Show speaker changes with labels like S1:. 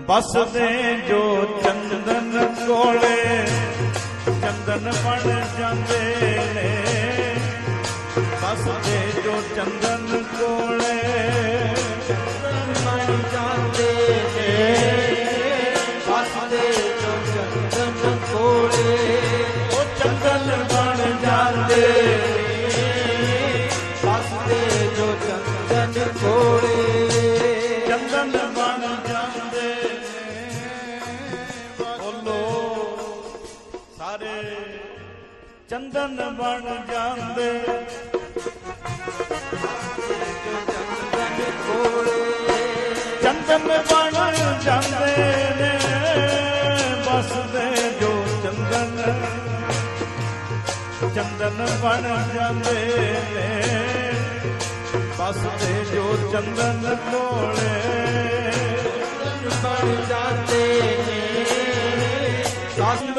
S1: ਬਸਦੇ ਜੋ ਚੰਦਨ ਕੋਲੇ, ਚੰਦਨ ਬਣ ਜਾਂਦੇ ਨੇ। ਬਸਦੇ ਜੋ ਚੰਦਨ ਕੋਲੇ
S2: ਬਣ ਜਾਂਦੇ ਨੇ। ਵਸਦੇ ਜੋ ਚੰਦਨ ਕੋਲੇ,
S1: ਉਹ ਚੰਦਨ ਬਣ ਜਾਂਦੇ
S2: ਵਸਦੇ ਜੋ ਚੰਦਨ ਕੋਲੇ,
S1: ਚੰਦਨ ਬਣ ਸਾਰੇ ਚੰਦਨ ਬਣ ਜਾਂਦੇ। ਚੰਦਨ ਬਣ ਜਾਂਦੇ ਨੇ ਬਸਦੇ ਜੋ ਚੰਦਨ। ਚੰਦਨ ਬਣ ਜਾਂਦੇ ਨੇ ਬਸਦੇ ਜੋ ਚੰਦਨ ਕੋਲੇ।
S2: ਬਣ ਜਾਂਦੇ ਨੇ
S1: ਚੰਦਨ